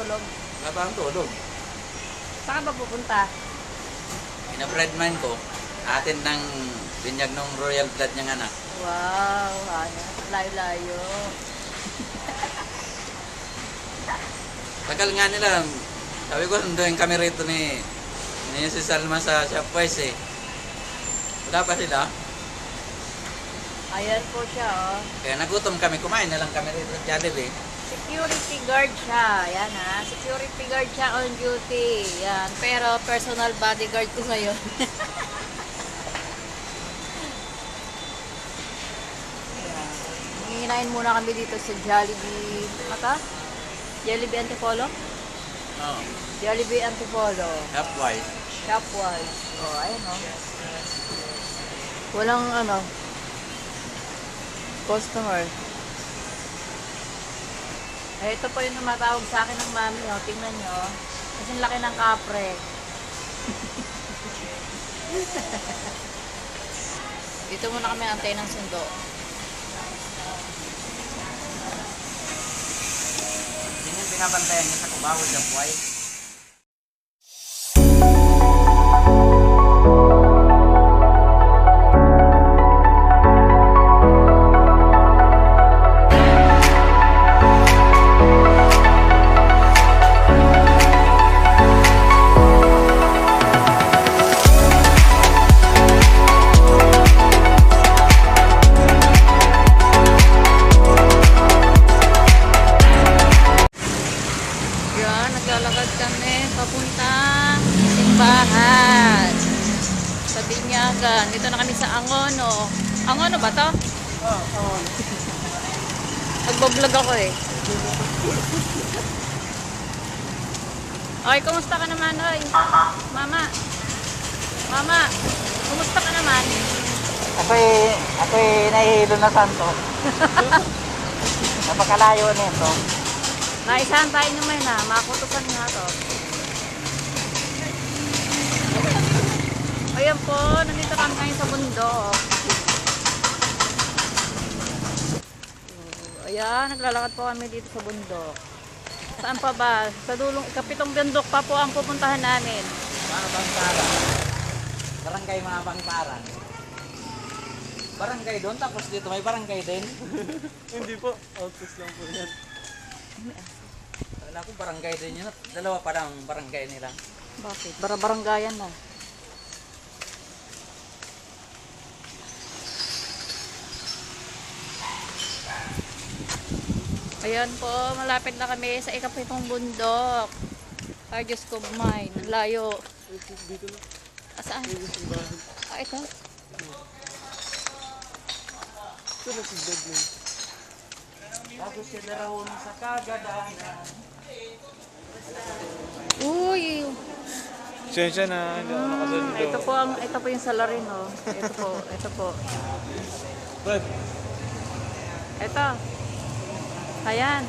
tulog. Wala pa ang tulog. Saan ba pupunta? Ina-bread mine ko. Atin ng binyag ng royal blood niyang anak. Wow, ano, layo-layo. Tagal nga nila. Sabi ko, sunduin kami rito ni, ni si Salma sa Shopwise eh. Wala pa sila. Ayan po siya, oh. Kaya nagutom kami, kumain na lang kami rito sa Jollibee. Security guard siya. Yan ha. Security guard siya on duty. Yan. Pero personal bodyguard ko ngayon. Yan. Hihinain muna kami dito sa Jollibee. Mata? Jollibee Antipolo? Oo. Jollibee Antipolo. Shopwise. Shopwise. Oh, ayun oh. Walang ano, customer. Eh, ito po yung tumatawag sa akin ng mami, oh. Tingnan nyo, oh. Kasi laki ng kapre. Dito muna kami antay ng sundo. Yun yung pinabantayan niya sa Cubao, Shopwise. Yan, naglalakad kami papunta simbahan. Sa Binyagan. Dito na kami sa Angono. Angono ba to? Oo, oh, Nagbablog ako eh. Okay, kumusta ka naman, oy? Mama. Mama, kumusta ka naman? Ako'y, ako'y nahihilo na santo. Napakalayo nito. Naisahan tayo naman na, makutusan nga to. Ayan po, nandito kami ngayon sa bundok. Ayan, naglalakad po kami dito sa bundok. Saan pa ba? Sa dulong ikapitong bundok pa po ang pupuntahan namin. Mga bangkaran. Barangay mga bangkaran. Barangay doon, tapos dito may barangay din. Hindi po, outpost lang po yan. Wala ko barangay din yun. Dalawa pa lang ang barangay nila. Bakit? Barabaranggayan na. Ayan po, malapit na kami sa ikapitong bundok. Ay, Diyos ko. Ang layo. Dito na, yung simbahan. Ah, ito. Ito na si yun. Tapos siya darawon sa kagadahan. Uy! Sensya na, hindi ako nakasundo. Ito po ang ito po yung salarin, oh. Ito po, ito po. Brad, Ito. Ayan.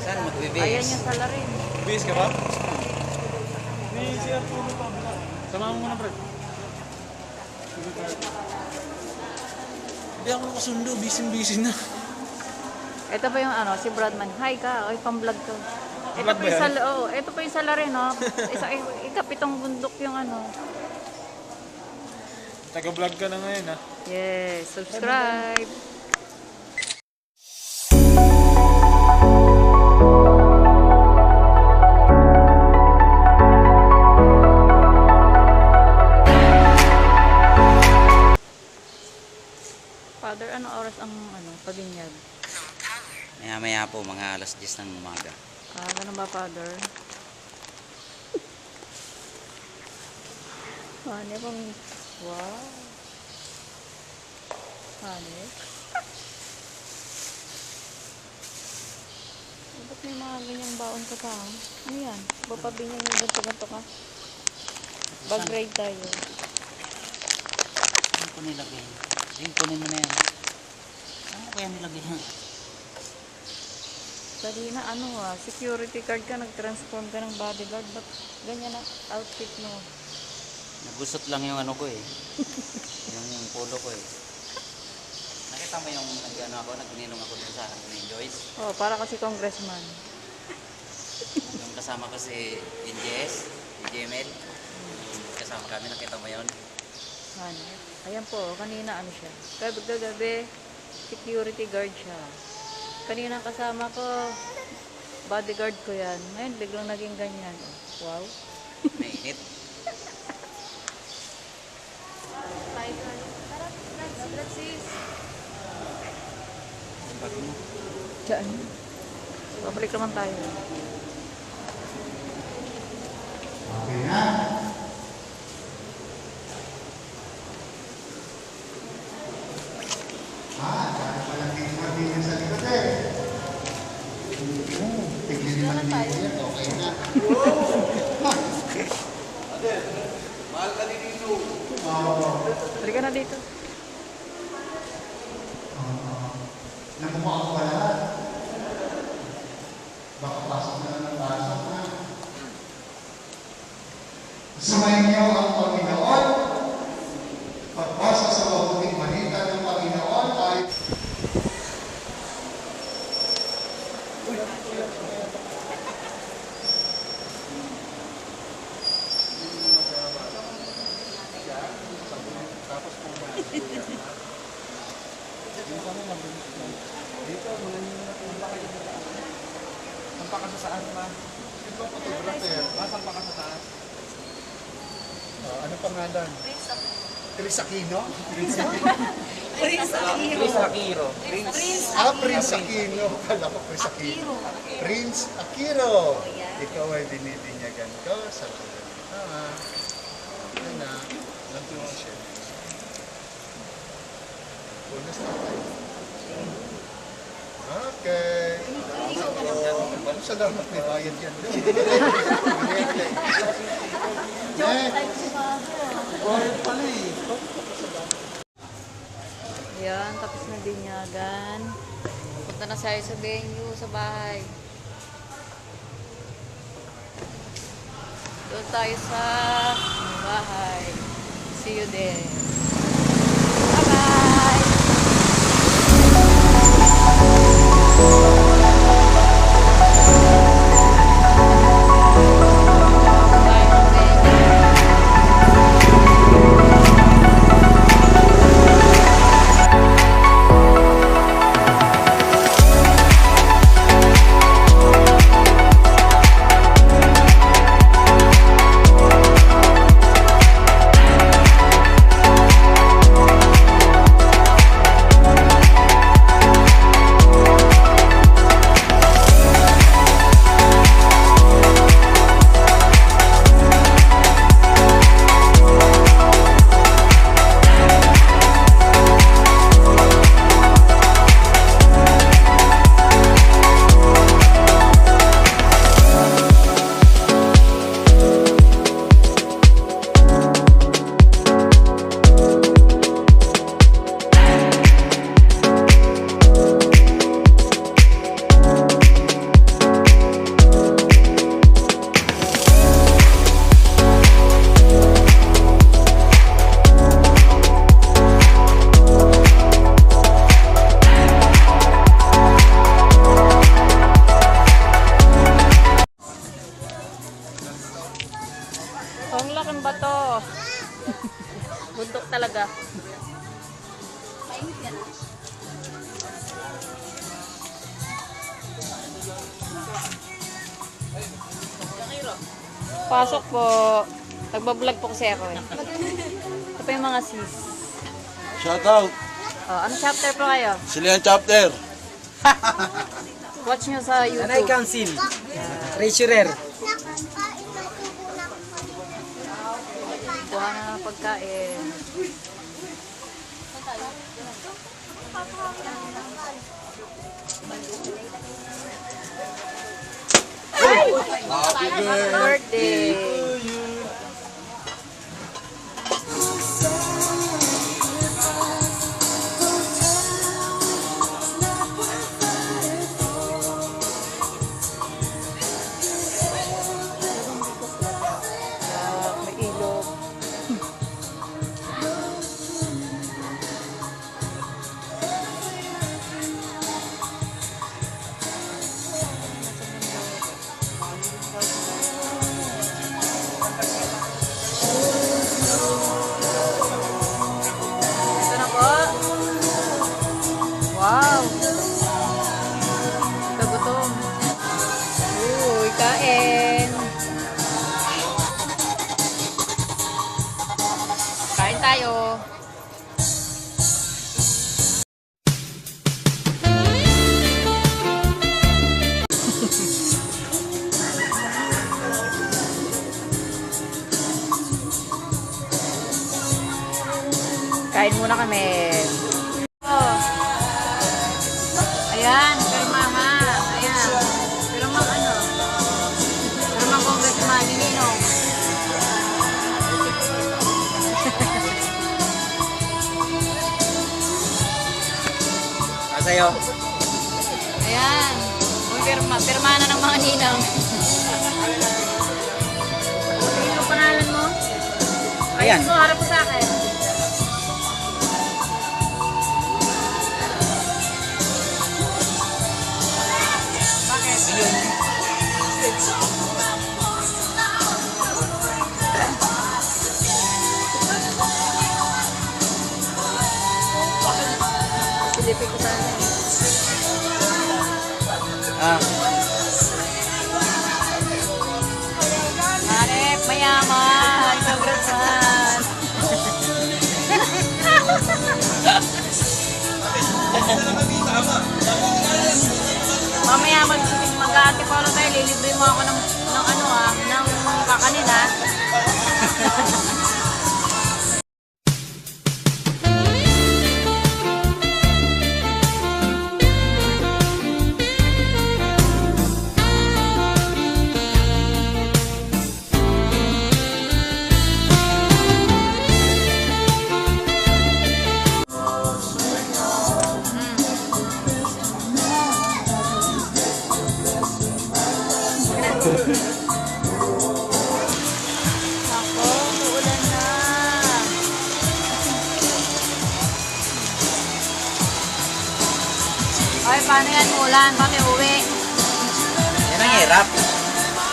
Saan Ayan magbibihis? yung salarin. bihis ka ba? May si Arturo pa. Sama mo muna, Brad. Hindi ako nakasundo, busy-busy na. Ito pa yung ano, si Bradman. Hi ka, oy pang-vlog ko. Ito Vlog pa ba yung yan? oh, ito pa yung salarin, no. Isa ikapitong bundok yung ano. Taga-vlog ka na ngayon, ha? Yes, subscribe. Honey, pang... Wow. Honey. Eh, Ba't may mga ganyang baon ka pa? ah? Ano yan? Bapabinyag yung ganito-ganito ka? Bag-grade tayo. Saan ko nilagay? Kunin mo na yan. Saan ko kaya nilagay yan? Dali na ano ah, security card ka, nag-transform ka ng bodyguard. Ba't ganyan ang outfit mo? Nagusot lang yung ano ko eh. yung polo ko eh. Nakita mo yung nag-ano ako, nagninong ako dun sa ni Joyce. Oh, para kasi congressman. Yung kasama ko si NJS, Jemel. Kasama kami, nakita mo yun. Ano? Ayan po, kanina ano siya. Gabi, gabi, security guard siya. Kanina kasama ko, bodyguard ko yan. Ngayon, biglang naging ganyan. Wow. Mainit. Tayo tayo. Tara, let's, let's sis. Diyan. Babalik naman tayo. Halika na dito. Nakuha ko pa lahat. Na lang ng pasok na. Sumainyo ang Panginoon. Pagbasa sa mabuting balita ng Panginoon ay Sampa ka sa saan ma? ito photographer. Ma, sampa ka sa taas. Uh, ano pangalan? Chris Aquino? Chris Akiro. Ah, Prince Aquino. Kala ko Chris Aquino. Prince Aquino. Ikaw ay dinidinyagan ko sa pagkakita. Yan na. Nandun mo siya. Bonus na tayo. Okay. Salamat may bayad yan. Bayad pala eh. Ayan, tapos na binyagan. Punta na tayo sa venue, sa bahay. Doon tayo sa bahay. See you there. Pasok po. Nagbablog po kasi ako eh. Ito pa yung mga sis. Shout out, Oh, ano chapter po kayo? Silihan Chapter. Watch nyo sa Nanay YouTube. Council. Treasurer. Kuha na ng pagkain. Happy Birthday! Kain muna kami. Oh. Ayan, pirma ha. Ayan. Pirma ano? Pirma congressman ni Ninong. Sa'yo. Ayan. Uy, pirma. Pirma na ng mga ninang. Ano ang pangalan mo? Ayan. Ayun mo, harap lilibre mo ako ng, ng ano ah, ng kakanin ah. paano yan ulan? Kami uwi. Yan ang hirap.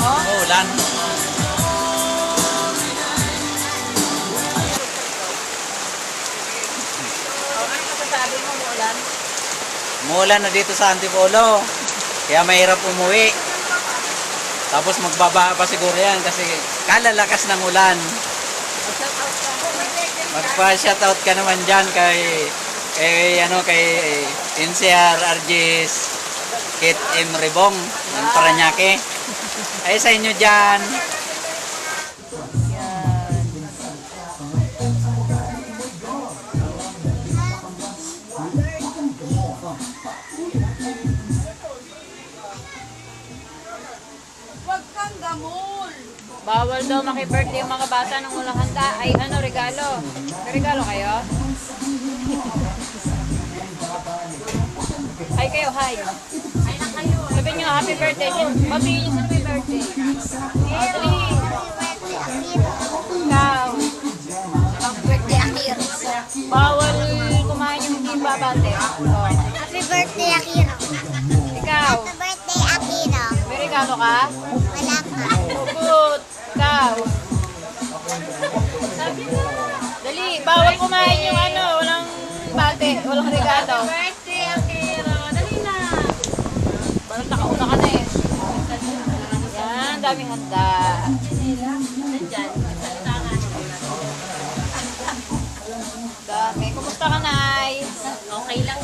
Oh? Uulan. Oh, ano masasabi mo ulan? Umuulan na dito sa Antipolo. Kaya mahirap umuwi. Tapos magbaba pa siguro yan kasi kalalakas ng ulan. Magpa-shoutout ka naman dyan kay kay ano kay NCR RGS Kit M. Ribong ng Paranaque. Ay sa inyo dyan. Yan. Bawal daw maki-birthday yung mga bata nang walang handa. Ay, ano, regalo. May regalo kayo? Hi kayo, hi. Sabi nyo, happy birthday. Nyo sa happy birthday. Dali. Ikaw. Happy birthday, Akira. Bawal kumain yung hindi babate. Happy birthday, Akira. Ikaw, Happy birthday, Akira. may regalo ka? Wala ka. Good. Ikaw. Dali, bawal kumain yung ano, walang bate, walang regalo. Yan, daming handa. Dami. Kumusta ka, Nay? Okay lang